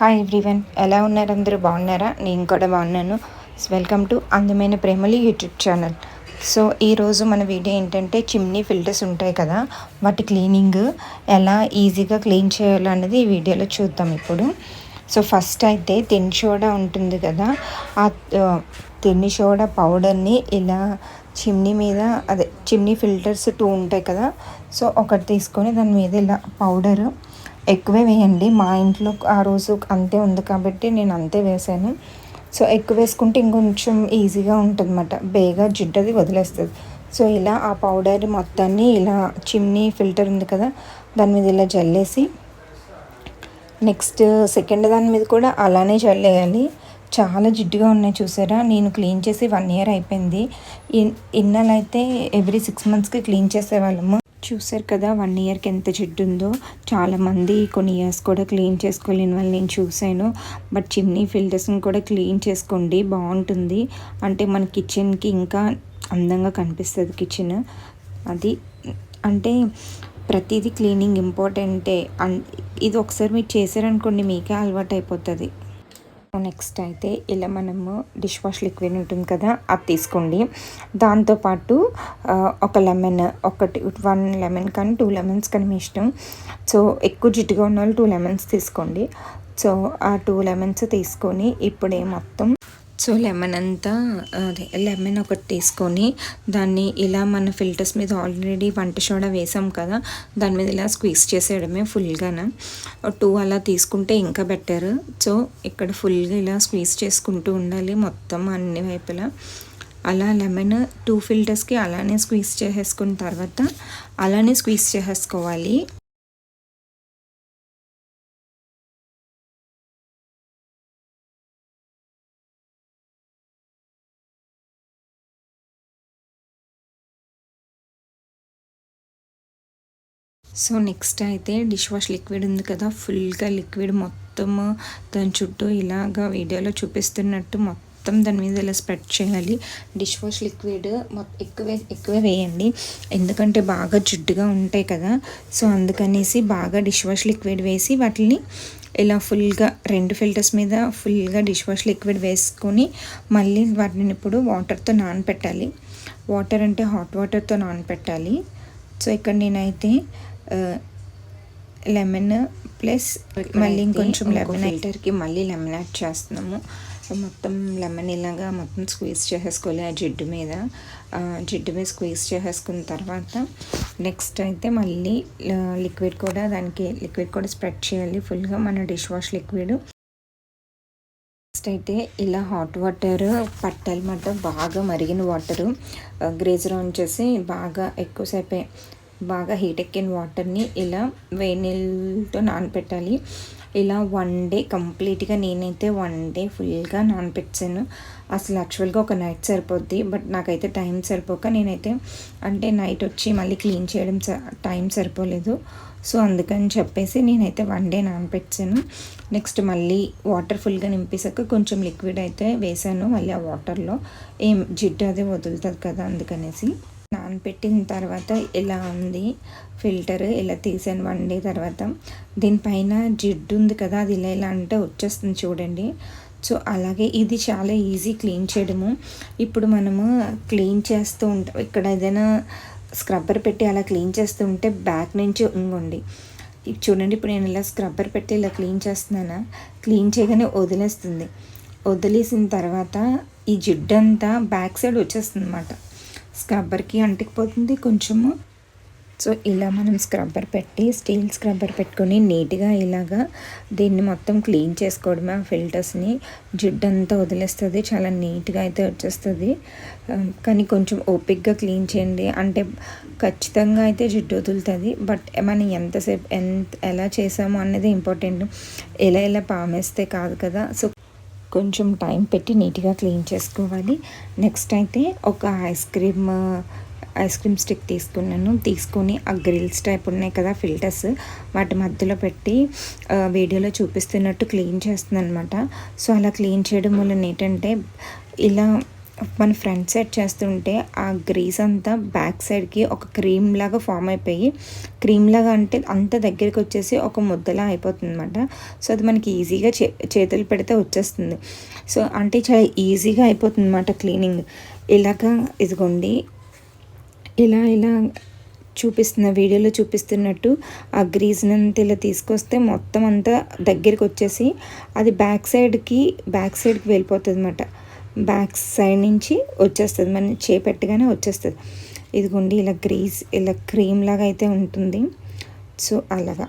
Hi everyone ఎలా ఉన్నారు? అందరూ బాగున్నారా? నేను కూడా బాగున్నాను. వెల్కమ్ టు అందమైన ప్రేమలు యూట్యూబ్ ఛానల్. సో ఈరోజు మన వీడియో ఏంటంటే చిమ్నీ ఫిల్టర్స్ ఉంటాయి కదా? వాటి క్లీనింగ్ ఎలా ఈజీగా క్లీన్ చేయాలన్నది ఈ వీడియోలో చూద్దాం ఇప్పుడు. సో ఫస్ట్ అయితే తెన్ని సోడా ఉంటుంది కదా? ఆ తెన్ని సోడా పౌడర్ని ఇలా చిమ్నీ మీద అదే చిమ్నీ ఫిల్టర్స్ టూ ఉంటాయి కదా? సో ఒకటి తీసుకొని దాని మీద ఇలా పౌడరు ఎక్కువే వేయండి. మా ఇంట్లో ఆ రోజు అంతే ఉంది కాబట్టి నేను అంతే వేసాను. సో ఎక్కువ వేసుకుంటే ఇంకొంచెం ఈజీగా ఉంటుంది అన్నమాట బేగా జిడ్డది వదిలేస్తుంది. సో ఇలా ఆ పౌడర్ మొత్తాన్ని ఇలా చిమ్నీ ఫిల్టర్ ఉంది కదా దాని మీద ఇలా జల్లేసి నెక్స్ట్ సెకండ్ దాని మీద కూడా అలానే చల్లేయాలి చాలా జిడ్డుగా ఉన్నాయి చూసారా? నేను క్లీన్ చేసి వన్ ఇయర్ అయిపోయింది. ఇన్నలైతే ఎవ్రీ సిక్స్ మంత్స్కి క్లీన్ చేసేవాళ్ళము. చూసారు కదా వన్ ఇయర్కి ఎంత జిడ్డు ఉందో. చాలామంది కొన్ని ఇయర్స్ కూడా క్లీన్ చేసుకోలేని వాళ్ళు నేను చూశాను. బట్ చిమ్నీ ఫిల్టర్స్ని కూడా క్లీన్ చేసుకోండి బాగుంటుంది. అంటే మన కిచెన్కి ఇంకా అందంగా కనిపిస్తుంది కిచెన్ అది అంటే ప్రతిదీ క్లీనింగ్ ఇంపార్టెంటే ఇది ఒకసారి మీరు చేశారనుకోండి మీకే అలవాటు అయిపోతుంది నెక్స్ట్ అయితే ఇలా మనము డిష్ వాష్ లిక్విడ్ ఉంటుంది కదా అది తీసుకోండి. దాంతోపాటు ఒక లెమన్ ఒకటి వన్ లెమన్ కానీ టూ లెమన్స్ కానీ మీ ఇష్టం. సో ఎక్కువ జిడ్డుగా ఉన్న వాళ్ళు టూ లెమన్స్ తీసుకోండి. సో ఆ టూ లెమన్స్ తీసుకొని ఇప్పుడే మొత్తం సో లెమన్ అంతా అదే లెమన్ ఒకటి తీసుకొని దాన్ని ఇలా మన ఫిల్టర్స్ మీద ఆల్రెడీ వంట సోడా వేసాం కదా దాని మీద ఇలా స్క్వీజ్ చేసేయడమే ఫుల్గాన? టూ అలా తీసుకుంటే ఇంకా బెటర్. సో ఇక్కడ ఫుల్గా ఇలా స్క్వీజ్ చేసుకుంటూ ఉండాలి మొత్తం అన్ని వైపులా. అలా లెమన్ టూ ఫిల్టర్స్కి అలానే స్క్వీజ్ చేసేసుకున్న తర్వాత అలానే స్క్వీజ్ చేసేసుకోవాలి. సో నెక్స్ట్ అయితే డిష్ వాష్ లిక్విడ్ ఉంది కదా ఫుల్గా లిక్విడ్ మొత్తం దాని చుట్టూ ఇలాగా వీడియోలో చూపిస్తున్నట్టు మొత్తం దాని మీద ఇలా స్ప్రెడ్ చేయాలి. డిష్ వాష్ లిక్విడ్ ఎక్కువే ఎక్కువే వేయండి. ఎందుకంటే బాగా జిడ్డుగా ఉంటాయి కదా సో అందుకనేసి బాగా డిష్ వాష్ లిక్విడ్ వేసి వాటిని ఇలా ఫుల్గా రెండు ఫిల్టర్స్ మీద ఫుల్గా డిష్ వాష్ లిక్విడ్ వేసుకొని మళ్ళీ వాటిని ఇప్పుడు వాటర్తో నానపెట్టాలి. వాటర్ అంటే హాట్ వాటర్తో నానపెట్టాలి. సో ఇక్కడ నేనైతే లెమన్ ప్లస్ మళ్ళీ ఇంకొంచెం లెమన్ ఫిల్టర్కి మళ్ళీ లెమన్ యాడ్ చేస్తున్నాము. మొత్తం లెమన్ ఇలాగా మొత్తం స్క్వీజ్ చేసేసుకోవాలి ఆ జిడ్డు మీద. జిడ్డు మీద స్క్వీజ్ చేసేసుకున్న తర్వాత నెక్స్ట్ అయితే మళ్ళీ లిక్విడ్ కూడా దానికి లిక్విడ్ కూడా స్ప్రెడ్ చేయాలి. ఫుల్గా మన డిష్ వాష్ లిక్విడ్ నెక్స్ట్ అయితే ఇలా హాట్ వాటర్ పట్టాలన్నమాట బాగా మరిగిన వాటరు గ్రేజర్ ఆన్ చేసి బాగా ఎక్కువసేపే బాగా హీట్ ఎక్కిన వాటర్ని ఇలా వేడి నీళ్ళతో నానపెట్టాలి. ఇలా వన్ డే కంప్లీట్గా నేనైతే వన్ డే ఫుల్గా నానపెట్టాను. అసలు యాక్చువల్గా ఒక నైట్ సరిపోద్ది బట్ నాకైతే టైం సరిపోక నేనైతే అంటే నైట్ వచ్చి మళ్ళీ క్లీన్ చేయడం టైం సరిపోలేదు. సో అందుకని చెప్పేసి నేనైతే వన్ డే నానపెట్టాను. నెక్స్ట్ మళ్ళీ వాటర్ ఫుల్గా నింపేసాక కొంచెం లిక్విడ్ అయితే వేసాను మళ్ళీ ఆ వాటర్లో. ఏం జిడ్డు అదే వదులుతుంది కదా అందుకనేసి. నానపెట్టిన తర్వాత ఎలా ఉంది. ఫిల్టర్ ఇలా తీసాను వన్ డే తర్వాత. దీనిపైన జిడ్డు ఉంది కదా అది ఇలా ఇలా అంటే వచ్చేస్తుంది చూడండి. సో అలాగే ఇది చాలా ఈజీ క్లీన్ చేయడము. ఇప్పుడు మనము క్లీన్ చేస్తూ ఉంటాం. ఇక్కడ ఏదైనా స్క్రబ్బర్ పెట్టి అలా క్లీన్ చేస్తూ ఉంటే బ్యాక్ నుంచి ఇంకోండి. చూడండి ఇప్పుడు నేను ఇలా స్క్రబ్బర్ పెట్టి ఇలా క్లీన్ చేస్తున్నానా? క్లీన్ చేయగానే వదిలేస్తుంది. వదిలేసిన తర్వాత ఈ జిడ్డంతా బ్యాక్ సైడ్ వచ్చేస్తుంది అన్నమాట స్క్రబ్బర్కి అంటికిపోతుంది కొంచెము. సో ఇలా మనం స్క్రబ్బర్ పెట్టి స్టీల్ స్క్రబ్బర్ పెట్టుకొని నీట్గా ఇలాగా దీన్ని మొత్తం క్లీన్ చేసుకోవడమే ఆ ఫిల్టర్స్ని. జిడ్డంతా వదిలేస్తుంది చాలా నీట్గా అయితే వచ్చేస్తుంది. కానీ కొంచెం ఓపిక్గా క్లీన్ చేయండి. అంటే ఖచ్చితంగా అయితే జిడ్డు వదులుతుంది బట్ మనం ఎంతసేపు ఎంత ఎలా చేసాము అన్నది ఇంపార్టెంట్. ఎలా ఎలా పామేస్తే కాదు కదా. సో కొంచెం టైం పెట్టి నీట్గా క్లీన్ చేసుకోవాలి. నెక్స్ట్ అయితే ఒక ice cream ice cream stick తీసుకున్నాను. తీసుకొని ఆ గ్రిల్స్ టైప్ ఉన్నాయి కదా ఫిల్టర్స్ వాటి మధ్యలో పెట్టి వీడియోలో చూపిస్తున్నట్టు క్లీన్ చేస్తుంది అనమాట సో అలా క్లీన్ చేయడం వల్ల ఏంటంటే ఇలా మన ఫ్రంట్ సైడ్ చేస్తుంటే ఆ గ్రీస్ అంతా బ్యాక్ సైడ్కి ఒక క్రీమ్ లాగా ఫామ్ అయిపోయి క్రీమ్ లాగా అంటే అంత దగ్గరికి వచ్చేసి ఒక ముద్దలా అయిపోతుంది అనమాట సో అది మనకి ఈజీగా చే చేతులు పెడితే వచ్చేస్తుంది. సో అంటే చాలా ఈజీగా అయిపోతుంది అనమాట క్లీనింగ్. ఇలాగా ఇదిగోండి. ఇలా ఇలా చూపిస్తున్న వీడియోలో చూపిస్తున్నట్టు ఆ గ్రీజ్ని అంతా ఇలా తీసుకొస్తే మొత్తం అంతా దగ్గరికి వచ్చేసి అది బ్యాక్ సైడ్కి బ్యాక్ సైడ్కి వెళ్ళిపోతుంది అనమాట బ్యాక్ సైడ్ నుంచి వచ్చేస్తుంది. మనం చేపెట్టగానే వచ్చేస్తుంది. ఇదిగోండి ఇలా గ్రీస్ ఇలా క్రీమ్ లాగా అయితే ఉంటుంది. సో అలాగా.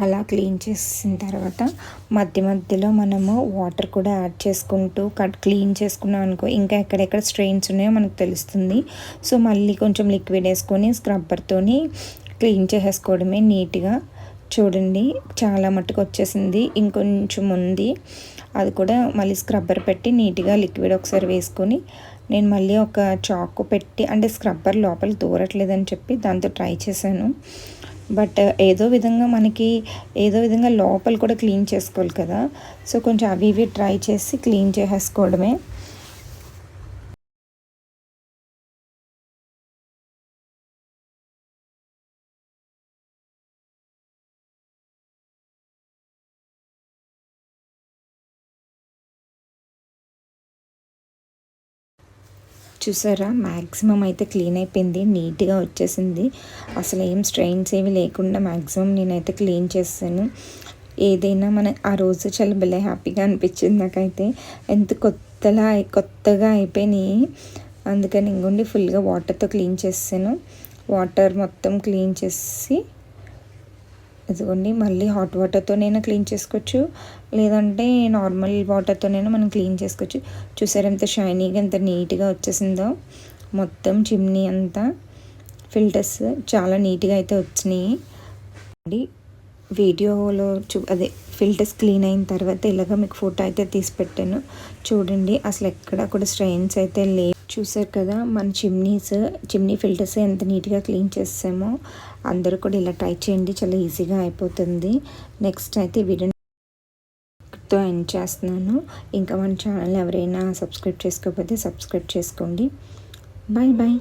అలా క్లీన్ చేసిన తర్వాత మధ్య మధ్యలో మనము వాటర్ కూడా యాడ్ చేసుకుంటూ కట్ క్లీన్ చేసుకున్నాం అనుకో ఇంకా ఎక్కడెక్కడ స్ట్రెయిన్స్ ఉన్నాయో మనకు తెలుస్తుంది. సో మళ్ళీ కొంచెం లిక్విడ్ వేసుకొని స్క్రబ్బర్తోని క్లీన్ చేసేసుకోవడమే నీట్గా. చూడండి చాలా మట్టుకు వచ్చేసింది. ఇంకొంచెం ఉంది. అది కూడా మళ్ళీ స్క్రబ్బర్ పెట్టి నీట్గా లిక్విడ్ ఒకసారి వేసుకొని నేను మళ్ళీ ఒక చాకు పెట్టి అంటే స్క్రబ్బర్ లోపల దూరట్లేదని చెప్పి దాంతో ట్రై చేశాను. బట్ ఏదో విధంగా మనకి ఏదో విధంగా లోపల కూడా క్లీన్ చేసుకోవాలి కదా. సో కొంచెం అవి ఇవి ట్రై చేసి క్లీన్ చేసేసుకోవడమే. చూసారా? మ్యాక్సిమం అయితే క్లీన్ అయిపోయింది నీట్గా వచ్చేసింది. అసలు ఏం స్ట్రెయిన్స్ ఏమి లేకుండా మ్యాక్సిమం నేనైతే క్లీన్ చేస్తాను. ఏదైనా మన ఆ రోజు చాలా భలే హ్యాపీగా అనిపించింది నాకైతే. ఎంత కొత్తలా కొత్తగా అయిపోయినాయి. అందుకని ఇంకొండి ఫుల్గా వాటర్తో క్లీన్ చేస్తాను. వాటర్ మొత్తం క్లీన్ చేసి ఇదిగోండి మళ్ళీ హాట్ వాటర్తోనైనా క్లీన్ చేసుకోవచ్చు. లేదంటే నార్మల్ వాటర్తోనైనా మనం క్లీన్ చేసుకోవచ్చు. చూసారు ఎంత షైనీగా ఎంత నీట్గా వచ్చేసిందో? మొత్తం చిమ్నీ అంతా ఫిల్టర్స్ చాలా నీట్గా అయితే వచ్చినాయి. వీడియోలో చూ అదే ఫిల్టర్స్ క్లీన్ అయిన తర్వాత ఇలాగ మీకు ఫోటో అయితే తీసి పెట్టాను. చూడండి అసలు ఎక్కడ కూడా స్ట్రెయిన్స్ అయితే లేవు. చూసారు కదా మన చిమ్నీస్ చిమ్నీ ఫిల్టర్స్ ఎంత నీట్గా క్లీన్ చేసామో అందరూ కూడా ఇలా ట్రై చేయండి చాలా ఈజీగా అయిపోతుంది. నెక్స్ట్ అయితే వీడియోతో ఎండ్ చేస్తున్నాను. ఇంకా మన ఛానల్ ఎవరైనా సబ్స్క్రైబ్ చేసుకోకపోతే సబ్స్క్రైబ్ చేసుకోండి. Bye bye